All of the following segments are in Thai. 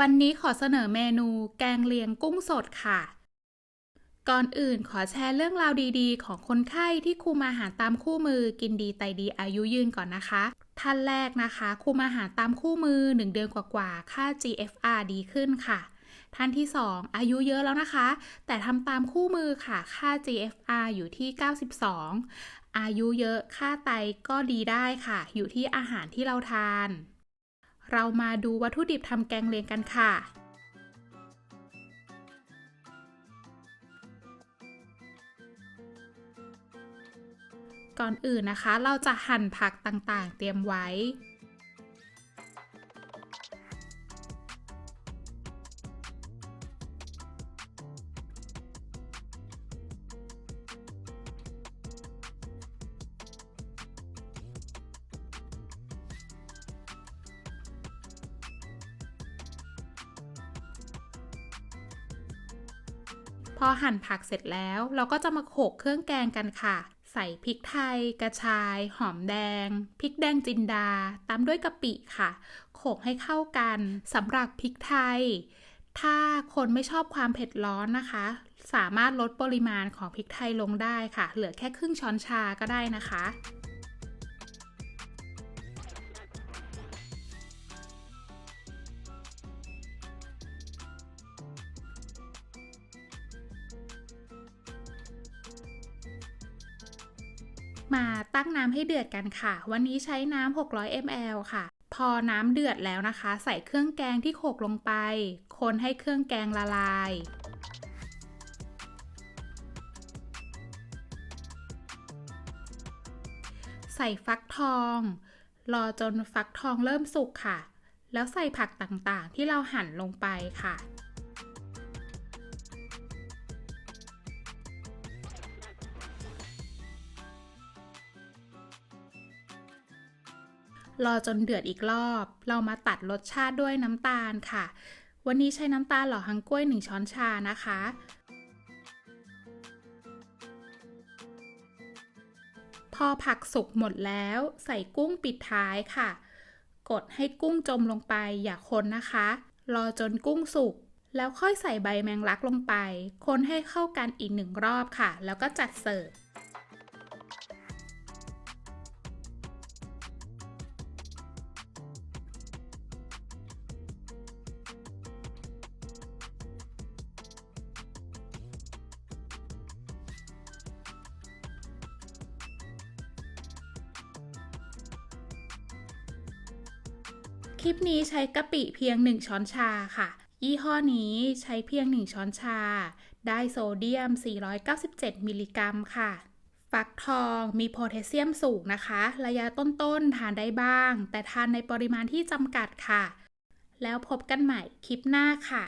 วันนี้ขอเสนอเมนูแกงเลียงกุ้งสดค่ะ ก่อนอื่นขอแชร์เรื่องราวดีๆ ของคนไข้ที่คุมอาหารตามคู่มือกินดีไตดีอายุยืนก่อนนะคะ ท่านแรกนะคะ คุมอาหารตามคู่มือ 1 เดือนกว่าๆ ค่า GFR ดีขึ้นค่ะ ท่านที่ 2 อายุเยอะแล้วนะคะ แต่ทำตามคู่มือค่ะ ค่า GFR อยู่ที่ 92 อายุเยอะ ค่าไตก็ดีได้ค่ะ อยู่ที่อาหารที่เราทาน เรามาดูวัตถุดิบทำแกงเลียงกันค่ะ ก่อนอื่นนะคะ เราจะหั่นผักต่างๆ เตรียมไว้ อหั่นผักเสร็จแล้ว เราก็จะมาโขลกเครื่องแกงกันค่ะ ใส่พริกไทย กระชาย หอมแดง พริกแดงจินดา ตามด้วยกะปิค่ะ โขลกให้เข้ากันสำหรับพริกไทย ถ้าคนไม่ชอบความเผ็ดร้อนนะคะ สามารถลดปริมาณของพริกไทยลงได้ค่ะ เหลือแค่ครึ่งช้อนชาก็ได้นะคะ มาตั้งน้ำให้เดือดกันค่ะ วันนี้ใช้น้ำ 600 ml ค่ะ พอน้ำเดือดแล้วนะคะ ใส่เครื่องแกงที่โขลกลงไป คนให้เครื่องแกงละลาย ใส่ฟักทอง รอจนฟักทองเริ่มสุกค่ะ แล้วใส่ผักต่างๆ ที่เราหั่นลงไปค่ะ รอจนเดือดอีกรอบ เรามาตัดรสชาติด้วยน้ำตาลค่ะ วันนี้ใช้น้ำตาลหล่อฮังกล้วย 1 ช้อนชานะคะ พอผักสุกหมดแล้ว ใส่กุ้งปิดท้ายค่ะ กดให้กุ้งจมลงไปอย่าคนนะคะ รอจนกุ้งสุกแล้วค่อยใส่ใบแมงลักลงไป คนให้เข้ากันอีกหนึ่งรอบค่ะ แล้วก็จัดเสิร์ฟ ลิปนี้ใช้กะปิเพียง 1 ช้อนชาค่ะ ยี่ห้อนี้ใช้เพียง 1 ช้อนชา ได้โซเดียม 497 มิลลิกรัมค่ะ ฟักทองมีโพแทสเซียมสูงนะคะ ระยะต้นๆ ทานได้บ้าง แต่ทานในปริมาณที่จำกัดค่ะ แล้วพบกันใหม่คลิปหน้าค่ะ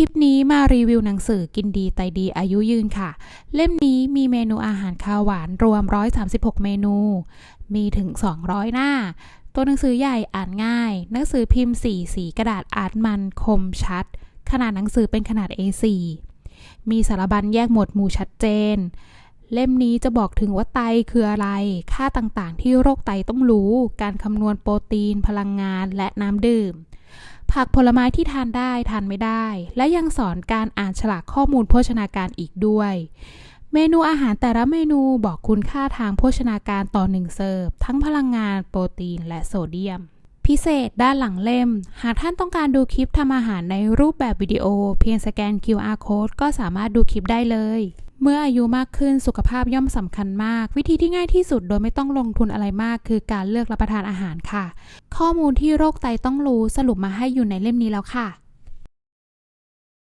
ลิปนี้มารีวิวหนังสือกินดีไตดีอายุยืนค่ะ เล่มนี้มีเมนูอาหารคาวหวานรวม 136 เมนู มีถึง 200 หน้า ตัวหนังสือใหญ่อ่านง่าย หนังสือพิมพ์สีสีกระดาษอ่านมันคมชัด ขนาดหนังสือเป็นขนาด A4 มีสารบัญแยกหมวดหมู่ชัดเจน เล่มนี้จะบอกถึงว่าไตคืออะไร ค่าต่างๆ ที่โรคไตต้องรู้ การคำนวณโปรตีน พลังงานและน้ำดื่ม ผักผลไม้ที่ทานได้ทานไม่ได้ และยังสอนการอ่านฉลากข้อมูลโภชนาการอีกด้วย เมนูอาหารแต่ละเมนูบอกคุณค่าทางโภชนาการต่อหนึ่งเสิร์ฟ ทั้งพลังงาน โปรตีน และโซเดียมพิเศษด้านหลังเล่ม หากท่านต้องการดูคลิปทำอาหารในรูปแบบวิดีโอ เพียงสแกน QR code ก็สามารถดูคลิปได้เลย เมื่ออายุมากขึ้นสุขภาพย่อมสำคัญมาก วิธีที่ง่ายที่สุดโดยไม่ต้องลงทุนอะไรมาก คือการเลือกรับประทานอาหารค่ะ ข้อมูลที่โรคไตต้องรู้สรุปมาให้อยู่ในเล่มนี้แล้วค่ะ